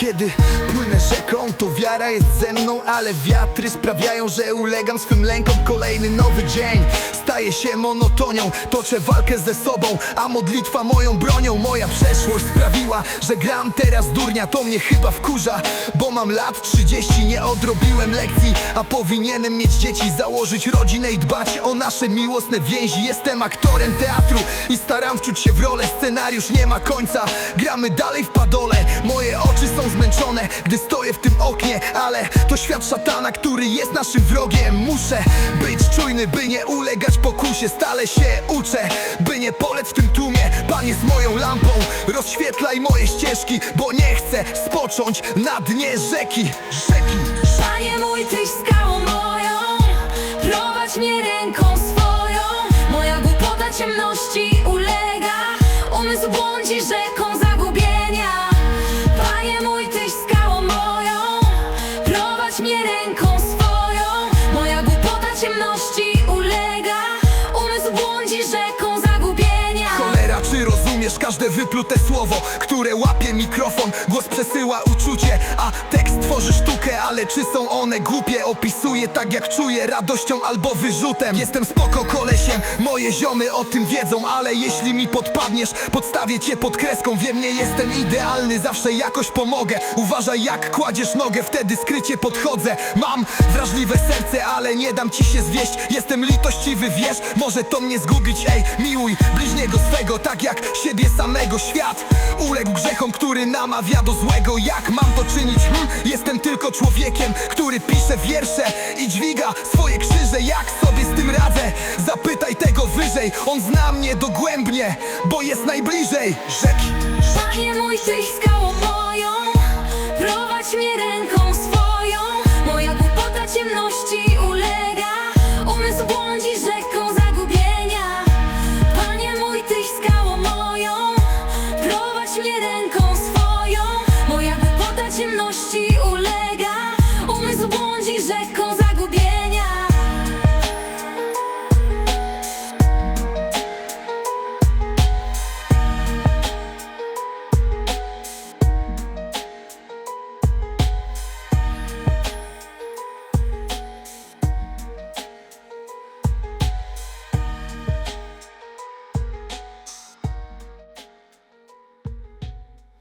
Kiedy płynę rzeką, to wiara jest ze mną Ale wiatry sprawiają, że ulegam swym lękom. Kolejny nowy dzień staje się monotonią. Toczę walkę ze sobą, a modlitwa moją bronią. Moja przeszłość sprawiła, że gram teraz durnia. To mnie chyba wkurza, bo mam lat 30 Nie odrobiłem lekcji, a powinienem mieć dzieci Założyć rodzinę i dbać o nasze miłosne więzi. Jestem aktorem teatru i staram wczuć się w rolę. Scenariusz nie ma końca, gramy dalej w padole. Moje gdy stoję w tym oknie Ale to świat szatana, który jest naszym wrogiem. Muszę być czujny, by nie ulegać pokusie. Stale się uczę, by nie polec w tym tłumie. Pan jest moją lampą, rozświetlaj moje ścieżki Bo nie chcę spocząć na dnie rzeki. Rzeki. Panie mój, tyś skałą moją Prowadź mnie ręką swoją. Moja głupota ciemności każde wyplute słowo, które łapie mikrofon? Głos przesyła uczucie, a tekst ale czy są one głupie? Opisuję tak jak czuję, radością albo wyrzutem. Jestem spoko kolesiem, moje ziomy o tym wiedzą Ale jeśli mi podpadniesz, podstawię cię pod kreską. Wiem, nie jestem idealny, zawsze jakoś pomogę. Uważaj jak kładziesz nogę, wtedy skrycie podchodzę. Mam wrażliwe serce, ale nie dam ci się zwieść. Jestem litościwy, wiesz, może to mnie zgubić. Ej, miłuj bliźniego swego, tak jak siebie samego. Świat uległ grzechom, który namawia do złego. Jak mam to czynić? Hm? Jestem tylko człowiekiem, który pisze wiersze I dźwiga swoje krzyże, jak sobie z tym radzę? Zapytaj tego wyżej, on zna mnie dogłębnie Bo jest najbliżej rzeki. Panie mój, tyś skałą moją Prowadź mnie ręką ciemności